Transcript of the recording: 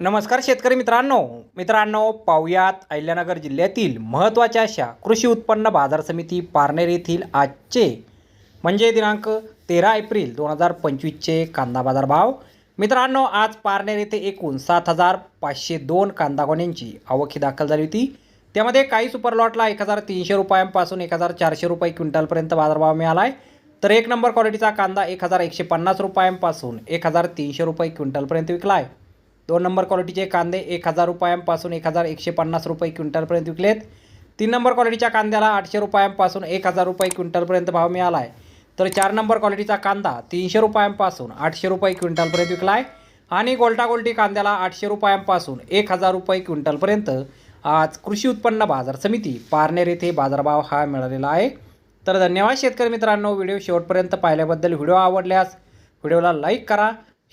नमस्कार शेतकरी मित्रांनो. मित्रांनो पाहुयात अहिल्यानगर जिल्ह्यातील महत्त्वाच्या अशा कृषी उत्पन्न बाजार समिती पारनेर येथील आजचे म्हणजे दिनांक तेरा एप्रिल दोन हजार पंचवीसचे कांदा बाजार भाव मित्रांनो आज पारनेर येथे एकूण सात हजार पाचशे दोन कांदा गोण्यांची आवक ही दाखल झाली होती. त्यामध्ये काही सुपर लॉटला एक हजार तीनशे रुपयांपासून एक हजार चारशे रुपये क्विंटलपर्यंत बाजारभाव मिळाला आहे तर एक नंबर क्वालिटीचा कांदा एक हजार एकशे पन्नास रुपयांपासून एक हजार तीनशे रुपये क्विंटलपर्यंत विकला आहे दोन नंबर क्वालिटीचे कांदे एक हजार रुपयांपासून एक हजार एकशे पन्नास रुपये क्विंटलपर्यंत विकलेत. तीन नंबर क्वालिटीच्या कांद्याला आठशे रुपयांपासून एक हजार रुपये क्विंटलपर्यंत भाव मिळाला आहे तर चार नंबर क्वालिटीचा कांदा तीनशे रुपयांपासून आठशे रुपये क्विंटलपर्यंत विकला आहे आणि गोल्टा गोल्टी कांद्याला आठशे रुपयांपासून एक हजार रुपये क्विंटलपर्यंत आज कृषी उत्पन्न बाजार समिती पारनेर येथे बाजारभाव हा मिळालेला आहे. तर धन्यवाद शेतकरी मित्रांनो व्हिडिओ शेवटपर्यंत पाहिल्याबद्दल व्हिडिओ आवडल्यास व्हिडिओला लाईक करा